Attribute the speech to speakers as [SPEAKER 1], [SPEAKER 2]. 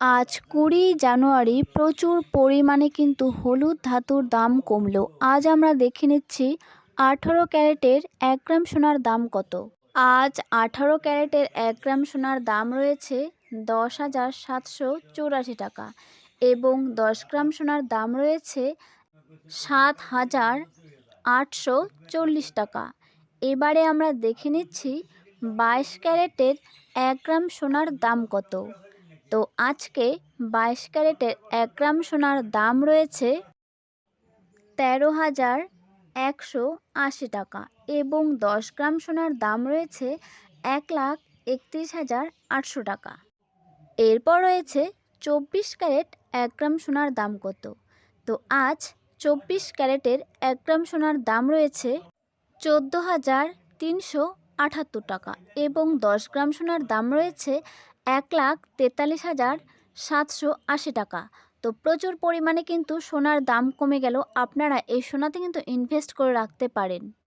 [SPEAKER 1] আজ কুড়ি জানুয়ারি প্রচুর পরিমাণে কিন্তু হলুদ ধাতুর দাম কমলো। আজ আমরা দেখে নিচ্ছি আঠারো ক্যারেটের এক গ্রাম সোনার দাম কত। আজ আঠারো ক্যারেটের এক গ্রাম সোনার দাম রয়েছে দশ হাজার সাতশো চুরাশি টাকা এবং দশ গ্রাম সোনার দাম রয়েছে সাত হাজার আটশো চল্লিশ টাকা। এবারে আমরা দেখে নিচ্ছি বাইশ ক্যারেটের এক গ্রাম সোনার দাম কত। তো আজকে বাইশ ক্যারেটের এক গ্রাম সোনার দাম রয়েছে তেরো হাজার একশো আশি টাকা এবং দশ গ্রাম সোনার দাম রয়েছে এক লাখ একত্রিশ হাজার আটশো টাকা। এরপর রয়েছে চব্বিশ ক্যারেট এক গ্রাম সোনার দাম কত? তো আজ চব্বিশ ক্যারেটের এক গ্রাম সোনার দাম রয়েছে চোদ্দ হাজার তিনশো আটাত্তর টাকা এবং দশ গ্রাম সোনার দাম রয়েছে এক লাখ তেতাল্লিশ হাজার সাতশো আশি টাকা। তো প্রচুর পরিমাণে কিন্তু সোনার দাম কমে গেল আপনারা এই সোনাতে কিন্তু ইনভেস্ট করে রাখতে পারেন।